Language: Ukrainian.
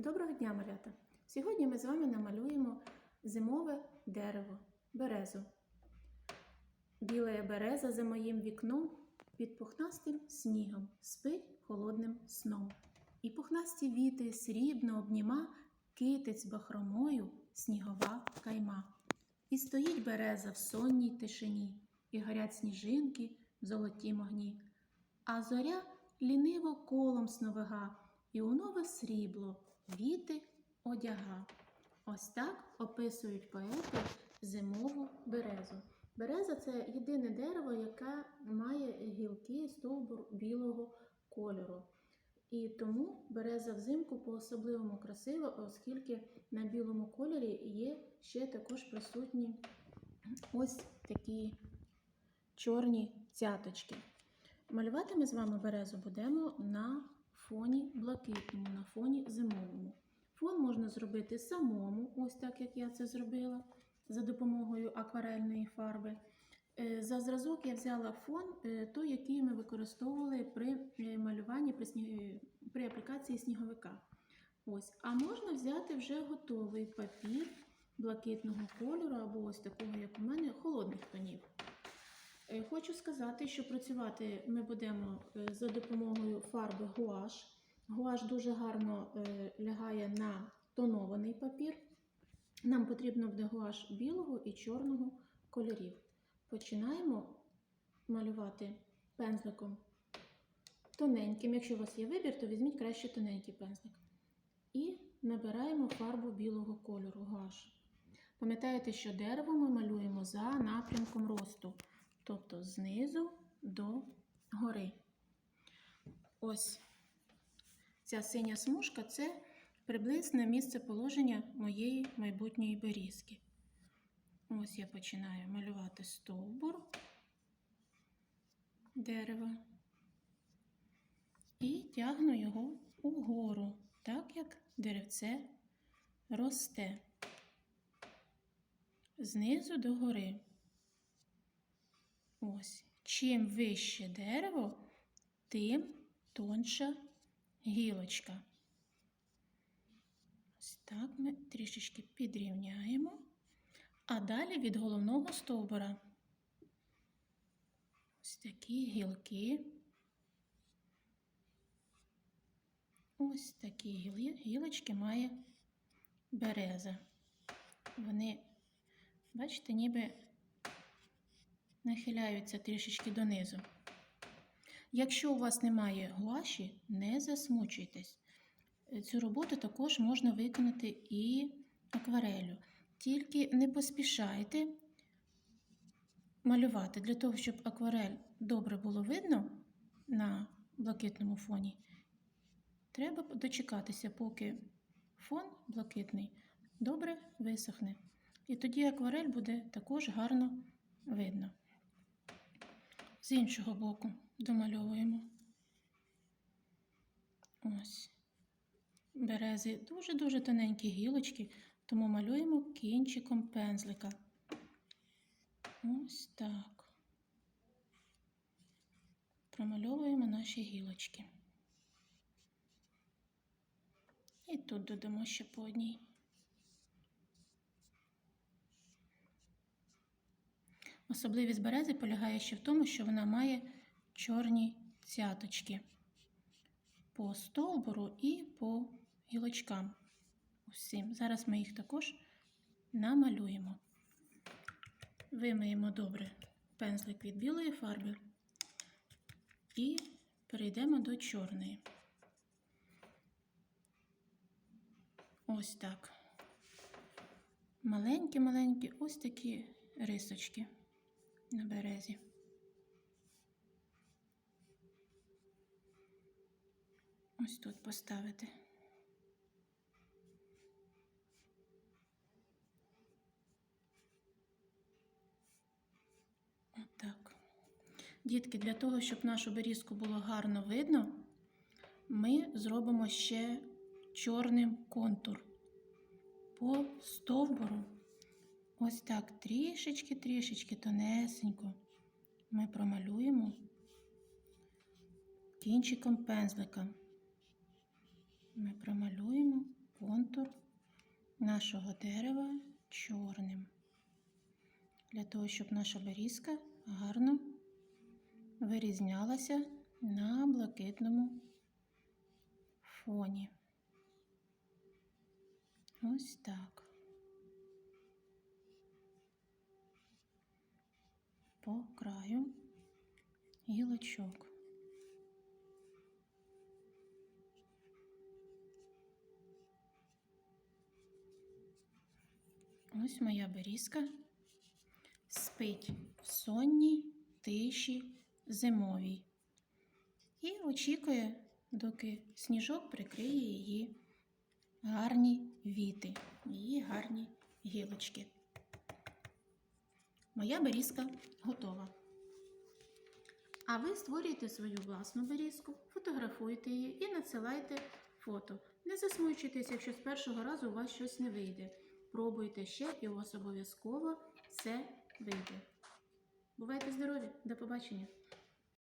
Доброго дня, малята! Сьогодні ми з вами намалюємо зимове дерево, березу. Біла береза за моїм вікном під пухнастим снігом спить холодним сном. І пухнасті віти срібно обніма китець бахромою снігова кайма. І стоїть береза в сонній тишині, і горять сніжинки в золотім огні. А зоря ліниво колом сновига, і у нове срібло віти одяга. Ось так описують поети зимову березу. Береза це єдине дерево, яке має гілки стовбур білого кольору. І тому береза взимку по-особливому красива, оскільки на білому кольорі є ще також присутні ось такі чорні цяточки. Малювати ми з вами березу будемо на фоні блакитному, на фоні зимовому. Фон можна зробити самому, ось так як я це зробила, за допомогою акварельної фарби. Е, За зразок я взяла фон, е, той, який ми використовували при е, малюванні при, сні- при аплікації сніговика. Ось. А можна взяти вже готовий папір блакитного кольору, або ось такого, Хочу сказати, що працювати ми будемо е, за допомогою фарби гуаш. Гуаш дуже гарно е, лягає на тонований папір. Нам потрібно буде гуаш білого і чорного кольорів. Починаємо малювати пензликом тоненьким. Якщо у вас є вибір, то візьміть краще тоненький пензлик. І набираємо фарбу білого кольору гуаш. Пам'ятаєте, що дерево ми малюємо за напрямком росту тобто знизу до гори. Ось ця синя смужка це приблизне місце положення моєї майбутньої берізки. Ось я починаю малювати стовбур дерева і тягну його угору, так як деревце росте знизу до гори. Ось. Чим вище дерево, тим тонша гілочка. Ось так ми трішечки підрівняємо. А далі від головного стовбура ось такі гілки. Ось такі гілочки має береза. Вони, бачите, ніби нахиляються трішечки донизу. Якщо у вас немає гуаші, не засмучуйтесь. Цю роботу також можна виконати і акварелю. Тільки не поспішайте малювати для того, щоб акварель добре було видно на блакитному фоні. Треба дочекатися, поки фон блакитний добре висохне. І тоді акварель буде також гарно видно. З іншого боку домальовуємо. Ось. Берези дуже-дуже тоненькі гілочки, тому малюємо кінчиком пензлика. Ось так. Промальовуємо наші гілочки. І тут додамо ще по одній. Особливість берези полягає ще в тому, що вона має чорні цяточки по стовбуру і по гілочкам. Усім. Зараз ми їх також намалюємо. Вимиємо добре пензлик від білої фарби і перейдемо до чорної. Ось так. Маленькі-маленькі ось такі рисочки на березі. Ось тут поставити. Отак. Дітки, для того, щоб нашу берізку було гарно видно, ми зробимо ще чорним контур по стовбуру. Ось так трішечки-трішечки тонесенько ми промалюємо кінчиком пензлика. Ми промалюємо контур нашого дерева чорним. Для того, щоб наша берізка гарно вирізнялася на блакитному фоні. Ось так. По краю гілочок. Ось моя берізка спить в сонній тиші зимовій і очікує, доки сніжок прикриє її гарні віти, її гарні гілочки. Моя берізка готова. А ви створюєте свою власну берізку, фотографуйте її і надсилайте фото. Не засмучуйтесь, якщо з першого разу у вас щось не вийде. Пробуйте ще і у вас обов'язково все вийде. Бувайте здорові! До побачення!